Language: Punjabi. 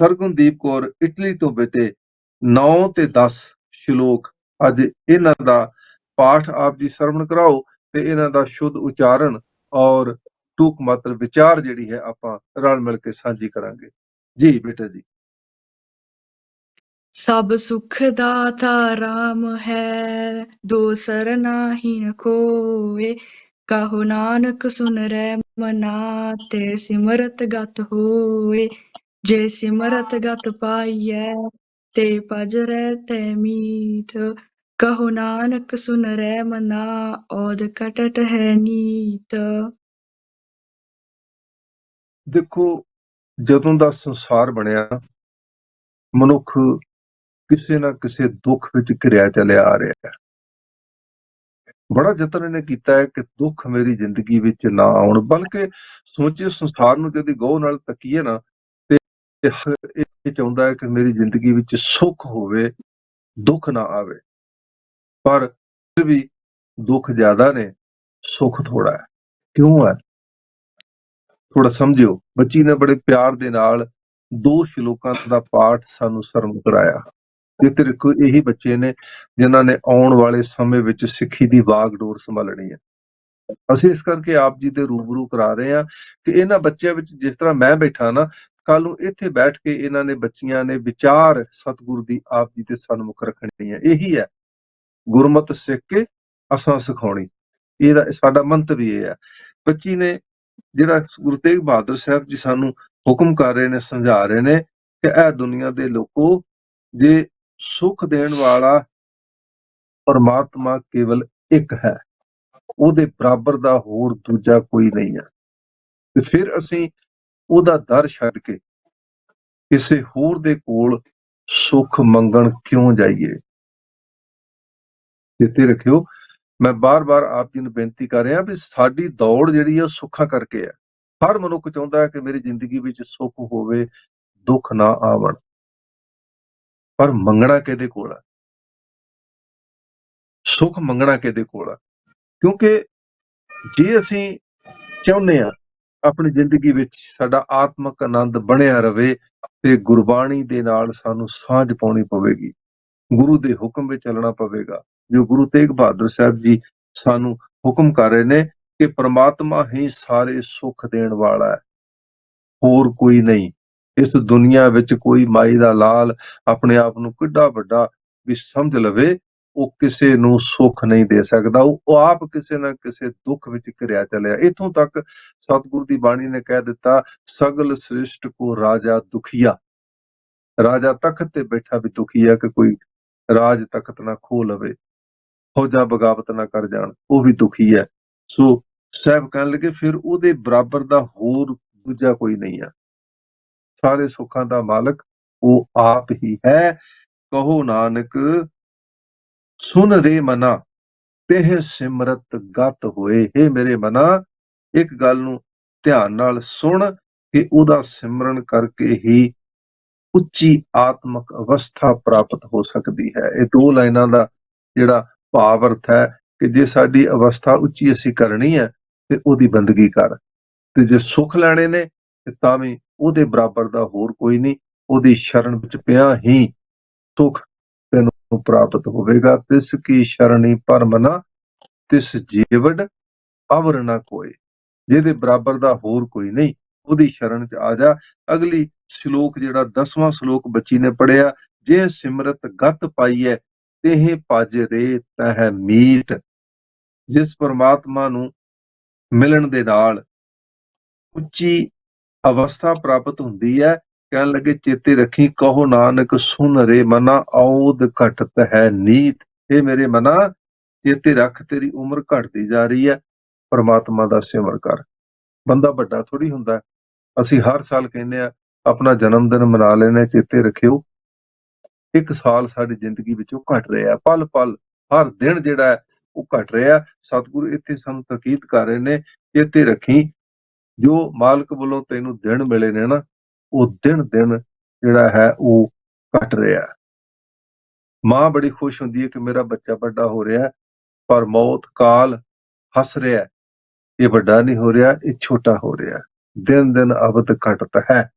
ਸਰਗੁਣਦੀਪ ਕੌਰ ਇਟਲੀ ਤੋਂ ਬੇਟੇ 9 ਤੇ 10 ਸ਼ਲੋਕ ਅੱਜ ਇਹਨਾਂ ਦਾ ਪਾਠ ਆਪ ਜੀ ਸਰਵਣ ਕਰਾਓ ਤੇ ਇਹਨਾਂ ਦਾ ਸ਼ੁੱਧ ਉਚਾਰਨ ਔਰ ਟੂਕ ਮਾਤਰ ਵਿਚਾਰ ਜਿਹੜੀ ਹੈ ਆਪਾਂ ਰਲ ਮਿਲ ਕੇ ਸਾਂਝੀ ਕਰਾਂਗੇ। ਜੀ ਬੇਟਾ ਜੀ। ਸਭ ਸੁਖ ਦਾਤਾ ਰਾਮ ਹੈ, ਦੋਸਰ ਨਾਹੀ ਕੋਏ ਕਹੋ ਨਾਨਕ ਸੁਨ ਰੈ ਮਨਾ ਤੇ ਸਿਮਰਤ ਗਤ ਹੋਏ। ਜੇ ਸਿਮਰਤ ਗਤ ਪਾਈਐ ਤੇ ਭਜ ਰਹਿ ਤੈ ਮੀਠ ਕਹੋ ਨਾਨਕ ਸੁਨ ਰੈ ਮਨਾ ਔਦ ਕਟਟ ਹੈ ਨੀਤ ਦੇਖੋ, ਜਦੋਂ ਦਾ ਸੰਸਾਰ ਬਣਿਆ, ਮਨੁੱਖ ਕਿਸੇ ਨਾ ਕਿਸੇ ਦੁੱਖ ਵਿੱਚ ਘਿਰਿਆ ਚਲਿਆ ਆ ਰਿਹਾ ਹੈ। ਬੜਾ ਯਤਨ ਇਹਨੇ ਕੀਤਾ ਹੈ ਕਿ ਦੁੱਖ ਮੇਰੀ ਜ਼ਿੰਦਗੀ ਵਿੱਚ ਨਾ ਆਉਣ, ਬਲਕਿ ਸਮੁੱਚੇ ਸੰਸਾਰ ਨੂੰ ਜਦੀ ਗੌਰ ਨਾਲ ਤੱਕੀਏ ਨਾ ਇਹ ਚਾਹੁੰਦਾ ਹੈ ਕਿ ਮੇਰੀ ਜ਼ਿੰਦਗੀ ਵਿੱਚ ਸੁੱਖ ਹੋਵੇ, ਦੁੱਖ ਨਾ ਆਵੇ। ਪਰ ਫਿਰ ਵੀ ਦੁੱਖ ਜ਼ਿਆਦਾ ਨੇ, ਸੁੱਖ ਥੋੜਾ ਹੈ। ਕਿਉਂ ਹੈ? ਥੋੜਾ ਸਮਝਿਓ। ਬੱਚੀ ਨੇ ਬੜੇ ਪਿਆਰ ਦੇ ਨਾਲ ਦੋ ਸ਼ਲੋਕਾਂ ਦਾ ਪਾਠ ਸਾਨੂੰ ਸਰਮ ਕਰਾਇਆ। ਤੇ ਤੇਰੇ ਕੋ ਇਹੀ ਬੱਚੇ ਨੇ, ਜਿਨ੍ਹਾਂ ਨੇ ਆਉਣ ਵਾਲੇ ਸਮੇਂ ਵਿੱਚ ਸਿੱਖੀ ਦੀ ਵਾਗਡੋਰ ਸੰਭਾਲਣੀ ਹੈ। ਅਸੀਂ ਇਸ ਕਰਕੇ ਆਪ ਜੀ ਦੇ ਰੂਬਰੂ ਕਰਾ ਰਹੇ ਹਾਂ ਕਿ ਇਹਨਾਂ ਬੱਚਿਆਂ ਵਿੱਚ ਜਿਸ ਤਰ੍ਹਾਂ ਮੈਂ ਬੈਠਾ ਨਾ ਕੱਲ ਨੂੰ ਇੱਥੇ ਬੈਠ ਕੇ ਇਹਨਾਂ ਨੇ ਬੱਚੀਆਂ ਨੇ ਵਿਚਾਰ ਸਤਿਗੁਰੂ ਦੀ ਆਪ ਜੀ ਤੇ ਸਨਮੁਖ ਰੱਖਣੀ ਹੈ। ਇਹੀ ਹੈ, ਗੁਰਮਤ ਸਿੱਖ ਕੇ ਅਸਾਂ ਸਿਖਾਉਣੀ। ਇਹਦਾ ਸਾਡਾ ਮੰਤਵ ਇਹ ਹੈ। ਬੱਚੀ ਨੇ ਜਿਹੜਾ ਗੁਰੂ ਤੇਗ ਬਹਾਦਰ ਸਾਹਿਬ ਜੀ ਸਾਨੂੰ ਹੁਕਮ ਕਰ ਰਹੇ ਨੇ, ਸਮਝਾ ਰਹੇ ਨੇ ਕਿ ਇਹ ਦੁਨੀਆ ਦੇ ਲੋਕੋ ਜੇ ਸੁਖ ਦੇਣ ਵਾਲਾ ਪਰਮਾਤਮਾ ਕੇਵਲ ਇੱਕ ਹੈ। ਉਹਦੇ ਬਰਾਬਰ ਦਾ ਹੋਰ ਦੂਜਾ ਕੋਈ ਨਹੀਂ ਹੈ। ਤੇ ਫਿਰ ਅਸੀਂ ਉਹਦਾ ਦਰ ਛੱਡ ਕੇ ਕਿਸੇ ਹੋਰ ਦੇ ਕੋਲ ਸੁੱਖ ਮੰਗਣ ਕਿਉਂ ਜਾਈਏ? ਇੱਥੇ ਰੱਖਿਓ, ਮੈਂ ਬਾਰ-ਬਾਰ ਆਪ ਜੀ ਨੂੰ ਬੇਨਤੀ ਕਰ ਰਿਹਾ ਵੀ ਸਾਡੀ ਦੌੜ ਜਿਹੜੀ ਹੈ ਉਹ ਸੁੱਖਾਂ ਕਰਕੇ ਹੈ ਹਰ ਮਨੁੱਖ ਚਾਹੁੰਦਾ ਹੈ ਕਿ ਮੇਰੀ ਜ਼ਿੰਦਗੀ ਵਿੱਚ ਸੁੱਖ ਹੋਵੇ, ਦੁੱਖ ਨਾ ਆਵਣ। ਪਰ ਮੰਗਣਾ ਕਿਹਦੇ ਕੋਲ ਹੈ ਸੁੱਖ ਮੰਗਣਾ ਕਿਹਦੇ ਕੋਲ ਹੈ ਕਿਉਂਕਿ ਜੇ ਅਸੀਂ ਚਾਹੁੰਦੇ ਆ ਆਪਣੀ ਜ਼ਿੰਦਗੀ ਵਿੱਚ ਸਾਡਾ ਆਤਮਿਕ ਆਨੰਦ ਬਣਿਆ ਰਵੇ ਤੇ ਗੁਰਬਾਣੀ ਦੇ ਨਾਲ ਸਾਨੂੰ ਸਾਂਝ ਪਾਉਣੀ ਪਵੇਗੀ, ਗੁਰੂ ਦੇ ਹੁਕਮ ਵਿੱਚ ਚੱਲਣਾ ਪਵੇਗਾ। ਜੋ ਗੁਰੂ ਤੇਗ ਬਹਾਦਰ ਸਾਹਿਬ ਜੀ ਸਾਨੂੰ ਹੁਕਮ ਕਰ ਰਹੇ ਨੇ ਕਿ ਪ੍ਰਮਾਤਮਾ ਹੀ ਸਾਰੇ ਸੁੱਖ ਦੇਣ ਵਾਲਾ ਹੈ। ਹੋਰ ਕੋਈ ਨਹੀਂ। ਇਸ ਦੁਨੀਆ ਵਿੱਚ ਕੋਈ ਮਾਈ ਦਾ ਲਾਲ ਆਪਣੇ ਆਪ ਨੂੰ ਕਿੱਡਾ ਵੱਡਾ ਵੀ ਸਮਝ ਲਵੇ ਉਹ ਕਿਸੇ ਨੂੰ ਸੁੱਖ ਨਹੀਂ ਦੇ ਸਕਦਾ। ਉਹ ਆਪ ਕਿਸੇ ਨਾ ਕਿਸੇ ਦੁੱਖ ਵਿੱਚ ਘਿਰਿਆ ਚੱਲਿਆ। ਇਥੋਂ ਤੱਕ ਸਤਿਗੁਰੂ ਦੀ ਬਾਣੀ ਨੇ ਕਹਿ ਦਿੱਤਾ, ਸਗਲ ਸ੍ਰਿਸ਼ਟ ਕੋ ਰਾਜਾ ਦੁਖੀਆ। ਰਾਜਾ ਤਖਤ ਤੇ ਬੈਠਾ ਵੀ ਦੁਖੀ ਕਿ ਕੋਈ ਰਾਜ ਤਖਤ ਨਾ ਖੋ ਲਵੇ। ਫੌਜਾਂ ਬਗਾਵਤ ਨਾ ਕਰ ਜਾਣ, ਉਹ ਵੀ ਦੁਖੀ ਹੈ ਸੋ ਸਾਹਿਬ ਕਹਿਣ ਲੱਗੇ, ਫਿਰ ਉਹਦੇ ਬਰਾਬਰ ਦਾ ਹੋਰ ਦੂਜਾ ਕੋਈ ਨਹੀਂ ਆ। ਸਾਰੇ ਸੁੱਖਾਂ ਦਾ ਮਾਲਕ ਉਹ ਆਪ ਹੀ ਹੈ। ਕਹੋ ਨਾਨਕ ਸੁਨ ਰੇ ਮਨਾ, ਤੇਹ ਸਿਮਰਤ ਗਤ ਹੋਏ। हे ਮੇਰੇ ਮਨਾ, ਇੱਕ ਗੱਲ ਨੂੰ ਧਿਆਨ ਨਾਲ ਸੁਣ ਕਿ ਉਹਦਾ ਸਿਮਰਨ ਕਰਕੇ ਹੀ ਉੱਚੀ ਆਤਮਿਕ ਅਵਸਥਾ ਪ੍ਰਾਪਤ ਹੋ ਸਕਦੀ ਹੈ। ਇਹ ਦੋ ਲਾਈਨਾਂ ਦਾ ਜਿਹੜਾ ਭਾਵ ਅਰਥ ਹੈ ਕਿ ਜੇ ਸਾਡੀ ਅਵਸਥਾ ਉੱਚੀ ਅਸੀਂ ਕਰਨੀ ਹੈ, ਤੇ ਉਹਦੀ ਬੰਦਗੀ ਕਰ। ਤੇ ਜੇ ਸੁੱਖ ਲੈਣੇ ਨੇ, ਤੇ ਤਾਂ ਵੀ ਉਹਦੇ ਬਰਾਬਰ ਦਾ ਹੋਰ ਕੋਈ ਨਹੀਂ। ਉਹਦੀ ਸ਼ਰਨ ਵਿੱਚ ਪਿਆ ਹੀ ਸੁੱਖ ਤੈਨੂੰ ਪ੍ਰਾਪਤ ਹੋਵੇਗਾ। ਤਿਸ ਕੀ ਸ਼ਰਣੀ ਪਰਮਨਾ ਤਿਸ ਜੀਵੜ ਅਵਰ ਨਾ ਕੋਏ। ਜਿਹਦੇ ਬਰਾਬਰ ਦਾ ਹੋਰ ਕੋਈ ਨਹੀਂ, ਉਹਦੀ ਸ਼ਰਨ ਚ ਆ ਜਾ। ਅਗਲੀ ਸ਼ਲੋਕ ਜਿਹੜਾ 10ਵਾਂ ਸ਼ਲੋਕ ਬੱਚੀ ਨੇ ਪੜਿਆ ਜੇ ਸਿਮਰਤ ਗਤ ਪਾਈਐ, ਤੇਹ ਭਜ ਰੇ ਤਹ ਮੀਤ। ਜਿਸ ਪਰਮਾਤਮਾ ਨੂੰ ਮਿਲਣ ਦੇ ਨਾਲ ਉੱਚੀ ਅਵਸਥਾ ਪ੍ਰਾਪਤ ਹੁੰਦੀ ਹੈ ਕਹਿਣ ਲੱਗੇ, ਚੇਤੇ ਰੱਖੀ, ਕਹੋ ਨਾਨਕ ਸੁਨ ਰੇ ਮਨਾ, ਔਦ ਘਟਤ ਹੈ ਨੀਤ। ਇਹ ਮੇਰੇ ਮਨਾ, ਚੇਤੇ ਰੱਖ, ਤੇਰੀ ਉਮਰ ਘਟਦੀ ਜਾ ਰਹੀ ਹੈ। ਪਰਮਾਤਮਾ ਦਾ ਸਿਮਰ ਕਰ। ਬੰਦਾ ਵੱਡਾ ਥੋੜੀ ਹੁੰਦਾ। ਅਸੀਂ ਹਰ ਸਾਲ ਕਹਿੰਦੇ ਆ ਆਪਣਾ ਜਨਮ ਦਿਨ ਮਨਾ ਲੈਣੇ ਚੇਤੇ ਰੱਖਿਓ। ਇੱਕ ਸਾਲ ਸਾਡੀ ਜ਼ਿੰਦਗੀ ਵਿੱਚੋਂ ਘਟ ਰਿਹਾ। ਪਲ ਪਲ ਹਰ ਦਿਨ ਜਿਹੜਾ ਹੈ, ਉਹ ਘਟ ਰਿਹਾ। ਸਤਿਗੁਰੂ ਇੱਥੇ ਸਾਨੂੰ ਤਾਕੀਦ ਕਰ ਰਹੇ ਨੇ, ਚੇਤੇ ਰੱਖੀ। ਜੋ ਮਾਲਕ ਵੱਲੋਂ ਤੈਨੂੰ ਦਿਨ ਮਿਲੇ ਨੇ ਨਾ ਉਹ ਦਿਨ ਦਿਨ ਜਿਹੜਾ ਹੈ ਉਹ ਘਟ ਰਿਹਾ ਹੈ। ਮਾਂ ਬੜੀ ਖੁਸ਼ ਹੁੰਦੀ ਹੈ ਕਿ ਮੇਰਾ ਬੱਚਾ ਵੱਡਾ ਹੋ ਰਿਹਾ ਹੈ, ਪਰ ਮੌਤ ਕਾਲ ਹੱਸ ਰਿਹਾ ਹੈ। ਇਹ ਵੱਡਾ ਨਹੀਂ ਹੋ ਰਿਹਾ ਇਹ ਛੋਟਾ ਹੋ ਰਿਹਾ ਹੈ। ਦਿਨ ਦਿਨ ਅਵਤ ਘਟਤ ਹੈ